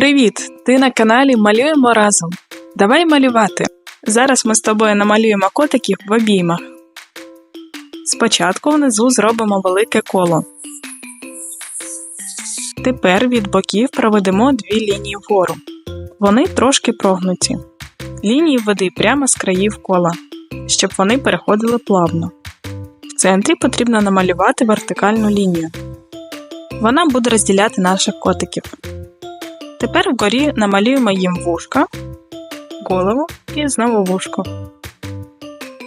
Привіт! Ти на каналі Малюємо разом. Давай малювати. Зараз ми з тобою намалюємо котиків в обіймах. Спочатку внизу зробимо велике коло. Тепер від боків проведемо дві лінії вгору. Вони трошки прогнуті. Лінії веди прямо з країв кола, щоб вони переходили плавно. В центрі потрібно намалювати вертикальну лінію. Вона буде розділяти наших котиків. Тепер вгорі намалюємо їм вушка, голову і знову вушко.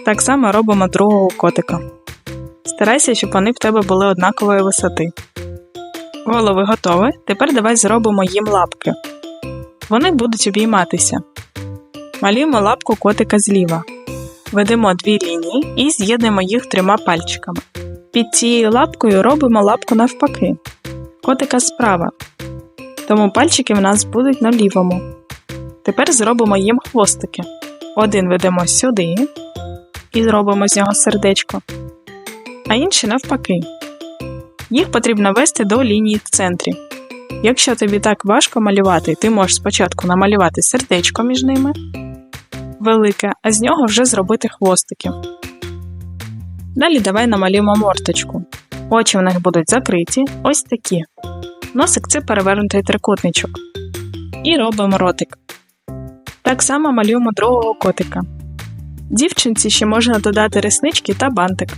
Так само робимо другого котика. Старайся, щоб вони в тебе були однакової висоти. Голови готові. Тепер давай зробимо їм лапки. Вони будуть обійматися. Малюємо лапку котика зліва. Ведемо дві лінії і з'єднуємо їх трьома пальчиками. Під цією лапкою робимо лапку навпаки. Котика справа. Тому пальчики в нас будуть на лівому. Тепер зробимо їм хвостики. Один ведемо сюди і зробимо з нього сердечко, а інший навпаки. Їх потрібно вести до лінії в центрі. Якщо тобі так важко малювати, ти можеш спочатку намалювати сердечко між ними велике, а з нього вже зробити хвостики. Далі давай намалюємо морточку. Очі в них будуть закриті, ось такі. Носик це перевернутий трикутничок. І робимо ротик. Так само малюємо другого котика. Дівчинці ще можна додати реснички та бантик.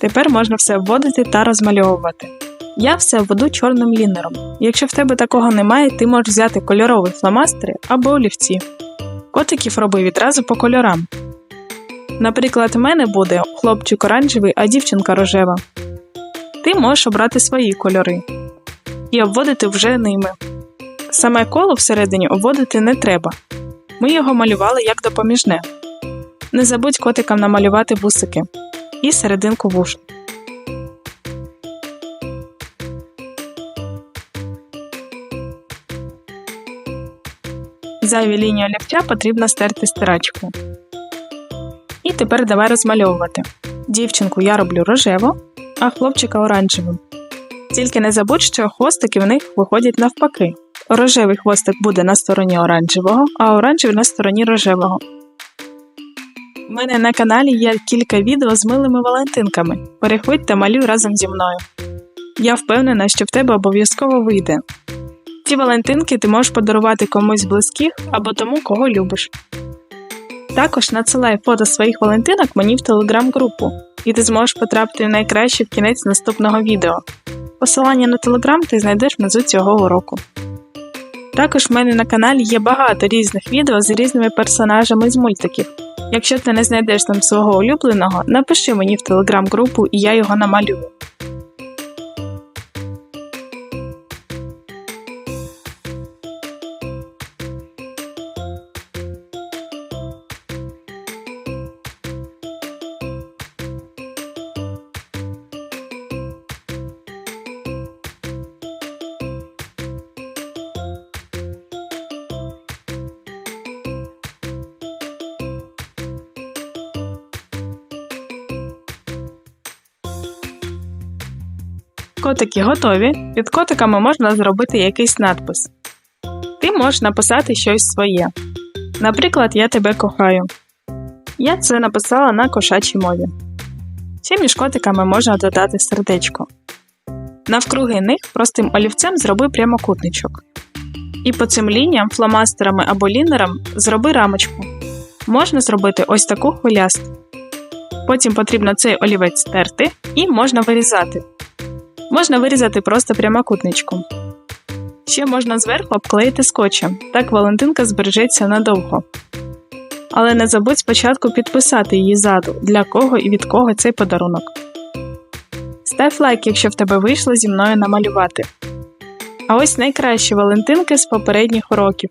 Тепер можна все вводити та розмальовувати. Я все введу чорним лінером. Якщо в тебе такого немає, ти можеш взяти кольорові фломастери або олівці. Котиків роби відразу по кольорам. Наприклад, в мене буде хлопчик оранжевий, а дівчинка рожева. Можеш обрати свої кольори і обводити вже ними. Саме коло всередині обводити не треба. Ми його малювали як допоміжне. Не забудь котикам намалювати вусики і серединку вуш. Зайві лінії олівця потрібно стерти стирачку. І тепер давай розмальовувати. Дівчинку я роблю рожево, а хлопчика оранжевим. Тільки не забудь, що хвостики в них виходять навпаки. Рожевий хвостик буде на стороні оранжевого, а оранжевий на стороні рожевого. У мене на каналі є кілька відео з милими валентинками. Переходь та малюй разом зі мною. Я впевнена, що в тебе обов'язково вийде. Ці валентинки ти можеш подарувати комусь близьких або тому, кого любиш. Також надсилай фото своїх валентинок мені в телеграм-групу, і ти зможеш потрапити в найкраще в кінець наступного відео. Посилання на телеграм ти знайдеш внизу цього уроку. Також в мене на каналі є багато різних відео з різними персонажами з мультиків. Якщо ти не знайдеш там свого улюбленого, напиши мені в телеграм-групу і я його намалюю. Котики готові. Під котиками можна зробити якийсь надпис. Ти можеш написати щось своє. Наприклад, я тебе кохаю. Я це написала на кошачій мові. Ще між котиками можна додати сердечко. Навкруги них простим олівцем зроби прямокутничок. І по цим лініям, фломастерами або лінерам зроби рамочку. Можна зробити ось таку хвилясту. Потім потрібно цей олівець стерти і можна вирізати. Можна вирізати просто прямокутничком. Ще можна зверху обклеїти скотчем, так Валентинка збережеться надовго. Але не забудь спочатку підписати її ззаду, для кого і від кого цей подарунок. Став лайк, якщо в тебе вийшло зі мною намалювати. А ось найкращі Валентинки з попередніх уроків.